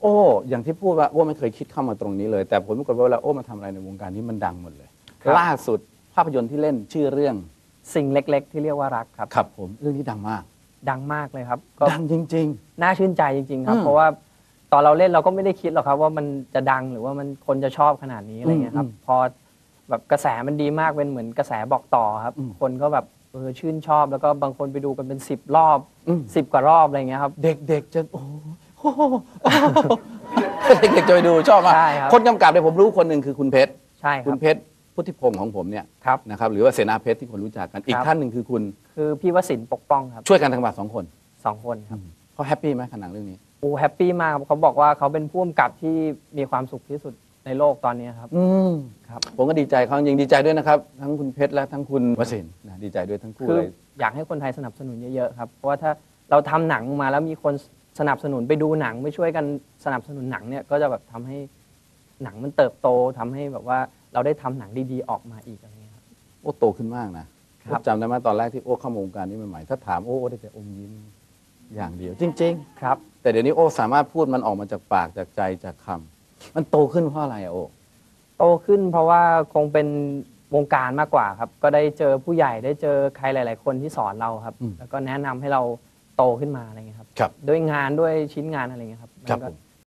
โอ้ อย่างที่พูดว่าโอ้ไม่เคยคิดเข้ามาตรงนี้เลย แต่ผลปรากฏว่าเวลาโอ้มาทำอะไรในวงการนี้มันดังหมดเลย ครับ ล่าสุดภาพยนตร์ที่เล่นชื่อเรื่องสิ่งเล็กๆ ที่เรียกว่ารักครับ ครับผมเรื่องนี้ดังมาก ดังมากเลยครับ ก็ดังจริง น่าชื่นใจจริง ๆ ครับ อืมเพราะว่าตอนเราเล่นเราก็ไม่ได้คิดหรอกครับ ว่ามันจะดังหรือว่ามันคนจะชอบขนาดนี้อะไรเงี้ยครับ อืมพอแบบกระแสมันดีมากเป็นเหมือนกระแสบอกต่อครับ อืม คนก็แบบเออชื่นชอบแล้วก็บางคนไปดูกันเป็นสิบรอบอืมสิบกว่ารอบอะไรเงี้ยครับๆเด็กๆจะโอ้ โหโอ้โหเด็กๆจะไปดูชอบมากใช่ครับ คนกำกับเนี่ยผมรู้คนหนึ่งคือคุณเพชร ใช่คคุรัณบ เพชรพุทธิพงศ์ของผมเนี่ยครับ นะครับหรือว่าเสนาเพชรที่คนรู้จักกัน อีกครับ ท่านหนึ่งคือคุณคือพี่วสินทร์ปกป้องครับช่วยกันทางบาทสองคนสองคนครับเขาแฮปปี้ไหมขนังเรื่องนี้โอ้แฮปปี้มากครับเขาบอกว่าเขาเป็นผู้กำกับที่มีความสุขที่สุดในโลกตอนนี้ครับ อืมครับ ผมก็ดีใจเขาจริงๆดีใจด้วยนะครับ ทั้งคุณเพชรและทั้งคุณวสินทร์นะดีใจด้วยทั้งคู่คือเลย อยากให้คนไทยสนับสนุนเยอะๆครับ เพราะว่าถ้าเราทำหนังมาแล้วมีคน สนับสนุนไปดูหนังไปช่วยกันสนับสนุนหนังเนี่ยก็จะแบบทำให้หนังมันเติบโตทำให้แบบว่าเราได้ทำหนังดีๆออกมาอีกอะไรเงี้ยครับ โอ้โตขึ้นมากนะครับ โอ้จำได้ไหมตอนแรกที่โอ้เข้ามาวงการนี้ใหม่ๆถ้าถามโอ้โอ้ได้แต่อมยิ้มอย่างเดียว จริง ครับ ๆ แต่เดี๋ยวนี้โอ้สามารถพูดมันออกมาจากปากจากใจจากคำมันโตขึ้นเพราะอะไรอะโอ้โตขึ้นเพราะว่าคงเป็นวงการมากกว่าครับ ก็ได้เจอผู้ใหญ่ได้เจอใครหลาย ๆ คนที่สอนเราครับ แล้วก็แนะนำให้เรา โตขึ้นมาอะไรเงี้ยครับ ครับ ด้วยงานด้วยชิ้นงานอะไรเงี้ยครับครับมันก็ผม